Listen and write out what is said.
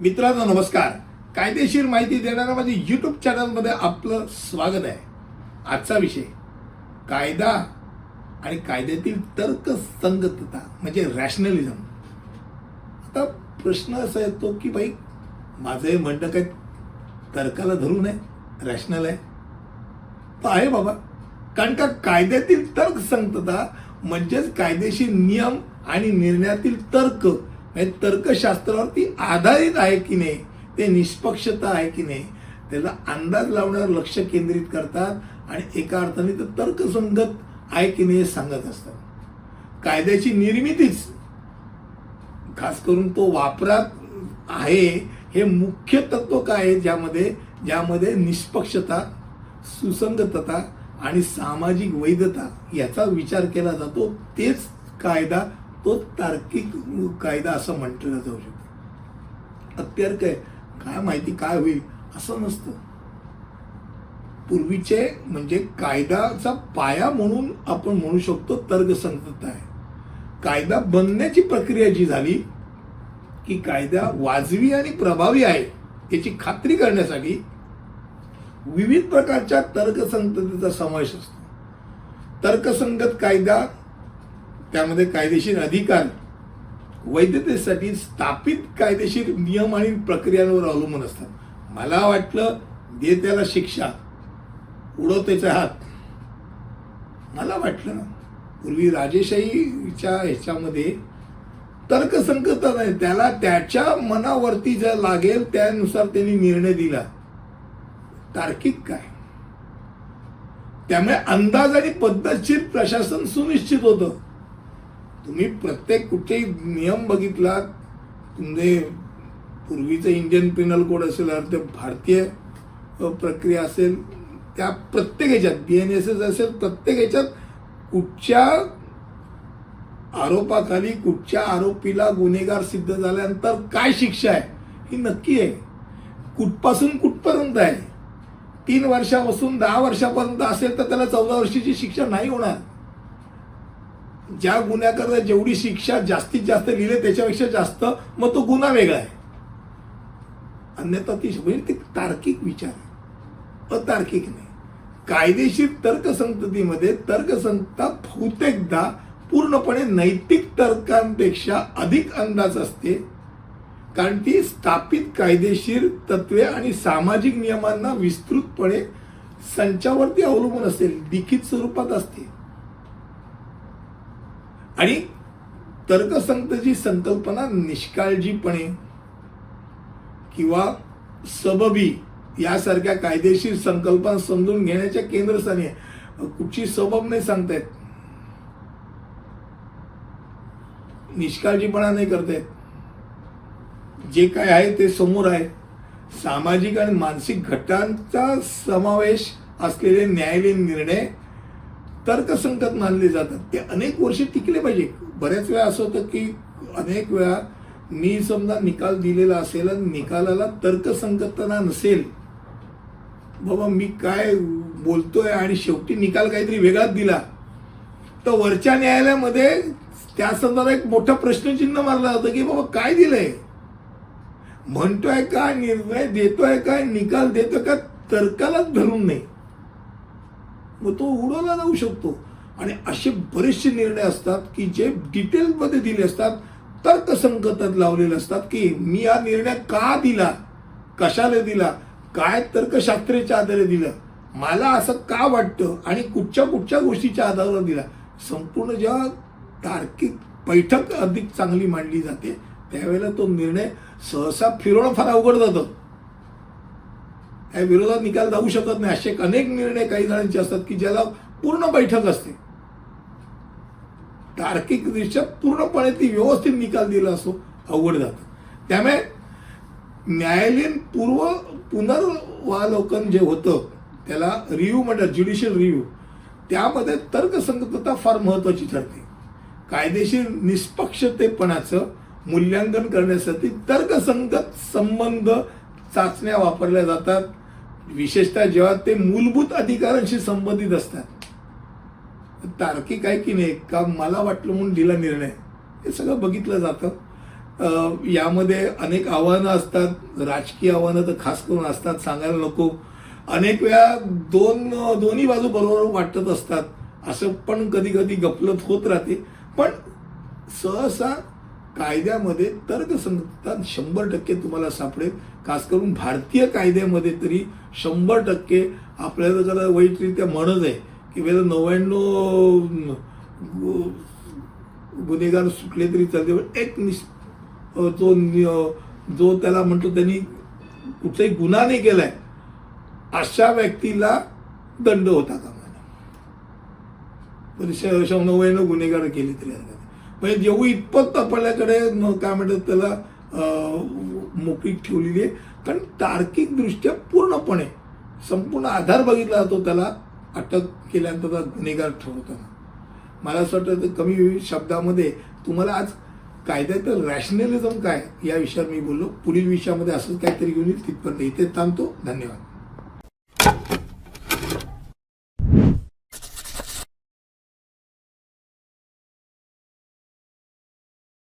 मित्रांनो नमस्कार. कायदेशीर माहिती देणाऱ्या माझ्या यूट्यूब चॅनलमध्ये आपलं स्वागत आहे. आजचा विषय कायदा आणि कायद्यातील तर्कसंगतता म्हणजे रॅशनलिझम आता प्रश्न असा येतो की भाई माझं हे म्हणणं काय तर्काला धरून आहे? रॅशनल आहे? तर आहे बाबा. कारण का कायद्यातील तर्कसंगतता म्हणजेच कायदेशीर नियम आणि निर्णयातील तर्क म्हणजे तर्कशास्त्रावरती आधारित आहे की नाही ते निष्पक्षता आहे की नाही त्याचा अंदाज लावण्यावर लक्ष केंद्रित करतात आणि एका अर्थाने ते तर्कसंगत आहे की नाही हे सांगत असतात. कायद्याची निर्मितीच खास करून तो वापरात आहे हे मुख्य तत्व काय आहे ज्यामध्ये ज्यामध्ये निष्पक्षता सुसंगतता आणि सामाजिक वैधता याचा विचार केला जातो तेच कायदा तो तार्किक कायदा असं म्हटलं जाऊ शकतो. अत्यार काय काय माहिती काय होईल असं नसतं. पूर्वीचे म्हणजे कायद्याचा पाया म्हणून आपण म्हणू शकतो तर्कसंगतता आहे. कायदा बनण्याची प्रक्रिया जी झाली की कायदा वाजवी आणि प्रभावी आहे याची खात्री करण्यासाठी विविध प्रकारच्या तर्कसंगततेचा समावेश असतो. तर्कसंगत कायदा त्यामध्ये कायदेशीर अधिकार वैधतेसाठी स्थापित कायदेशीर नियम आणि प्रक्रियांवर अवलंबून असतात. मला वाटलं दे त्याला शिक्षा उडवतेचा हात. मला वाटलं ना. पूर्वी राजेशाहीच्या ह्याच्यामध्ये तर्कसंगतता नाही त्याला त्याच्या मनावरती जर लागेल त्यानुसार त्यांनी निर्णय दिला. तार्किक काय? त्यामुळे अंदाज आणि पद्धतशीर प्रशासन सुनिश्चित होतं. तुम्ही प्रत्येक कुठेही नियम बघितलात तुमचे पूर्वीचं इंडियन पिनल कोड असेल ते भारतीय प्रक्रिया असेल त्या प्रत्येक ह्याच्यात बी एन एस एस असेल प्रत्येक ह्याच्यात कुठच्या आरोपाखाली कुठच्या आरोपीला गुन्हेगार सिद्ध झाल्यानंतर काय शिक्षा आहे ही नक्की आहे. कुठपासून कुठपर्यंत आहे? तीन वर्षापासून दहा वर्षापर्यंत असेल तर त्याला चौदा वर्षाची शिक्षा नाही होणार. ज्या गुन्ह्याकरता जेवढी शिक्षा जास्तीत जास्त लिहिले त्याच्यापेक्षा जास्त मग तो गुन्हा वेगळा आहे. अन्यथा ती म्हणजे ते तार्किक विचार आहे. अतार्किक नाही. कायदेशीर तर्कसंगतीमध्ये तर्कसंगता बहुतेकदा पूर्णपणे नैतिक तर्कांपेक्षा अधिक अंदाज असते. कारण ती स्थापित कायदेशीर तत्वे आणि सामाजिक नियमांना विस्तृतपणे संचावरती अवलंबून असेल. लिखित स्वरूपात असते. आणि तर्कसंगतीची संकल्पना निष्काळजीपणे किंवा सबबी यासारख्या कायदेशीर संकल्पना समजून घेण्याच्या केंद्रस्थानी आहे. कुठची सबब नाही सांगतायत. निष्काळजीपणा नाही करतायत. जे काय आहे ते समोर आहे. सामाजिक आणि मानसिक घटांचा समावेश असलेले न्यायालयीन निर्णय तर्कसंगत मानले जातात. ते अनेक वर्षे टिकले पाहिजे. बऱ्याच वेळा असं होतं की अनेक वेळा मी समजा निकाल दिलेला असेल आणि निकालाला तर्कसंगतता नसेल बाबा मी काय बोलतोय आणि शेवटी निकाल काहीतरी वेगळाच दिला तर वरच्या न्यायालयामध्ये त्या संदर्भात एक मोठं प्रश्नचिन्ह मारलं जातं की बाबा काय दिलंय? म्हणतोय काय निर्णय देतोय काय निकाल देतोय का तर्कालाच धरून नाही. मग तो उडवला जाऊ शकतो. आणि असे बरेचसे निर्णय असतात की जे डिटेलमध्ये दिले असतात तर्कसंगतात लावलेले असतात की मी हा निर्णय का दिला? कशाला दिला? काय तर्कशास्त्रेच्या आधारे दिलं? मला असं का वाटतं? आणि कुठच्या कुठच्या गोष्टीच्या आधारावर दिला? संपूर्ण जेव्हा तार्किक बैठक अधिक चांगली मांडली जाते. त्यावेळेला तो निर्णय सहसा फिरवणं फार अवघड जातं. या विरोधात निकाल जाऊ शकत नाही. असे अनेक निर्णय काही जणांचे असतात की ज्याला पूर्ण बैठक असते. तार्किकदृष्ट्या पूर्णपणे ती व्यवस्थित निकाल दिला असो अवघड जातं. त्यामुळे न्यायालयीन पूर्व पुनर्वालोकन जे होतं त्याला रिव्ह्यू म्हणतात ज्युडिशियल रिव्ह्यू त्यामध्ये तर्कसंगतता फार महत्त्वाची ठरते. कायदेशीर निष्पक्षतेपणाचं मूल्यांकन करण्यासाठी तर्कसंगत संबंध चाचण्या वापरल्या जातात. विशेषतः जेव्हा ते मूलभूत अधिकारांशी संबंधित असतात. तार्किक आहे की नाही का मला वाटलं म्हणून दिला निर्णय हे सगळं बघितलं जातं. यामध्ये अनेक आव्हानं असतात राजकीय आव्हानं तर खास करून असतात सांगायला नको. अनेक वेळा दोन दोन्ही बाजू बरोबर वाटत असतात असं पण कधी कधी गफलत होत राहते. पण सहसा कायद्यामध्ये तर्कसंगतता शंभर टक्के तुम्हाला सापडेल. खास करून भारतीय कायद्यामध्ये तरी शंभर टक्के आपल्याला जरा वाईटरित्या म्हणत आहे की वेळेला नव्याण्णव गुन्हेगार सुटले तरी चालते. पण एक निश जो जो त्याला म्हणतो त्यांनी कुठलाही गुन्हा नाही केलाय अशा व्यक्तीला दंड होता कामा नये. पण श- नव्याण्णव गुन्हेगार केले तरी हरकत म्हणजे जेव्हा इतपत आपल्याकडे काय म्हणतात त्याला मोकळी मोकळीक ठेवलेली आहे. कारण तार्किकदृष्ट्या पूर्णपणे संपूर्ण आधार बघितला जातो त्याला अटक केल्यानंतर गुन्हेगार ठरवताना. मला असं वाटतं तर कमी शब्दामध्ये तुम्हाला आज कायद्याचं रॅशनलिझम काय या विषयावर मी बोललो. पुढील विषयामध्ये असंच काहीतरी घेऊन येईल तिथपर्यंत इथे थांबतो. धन्यवाद.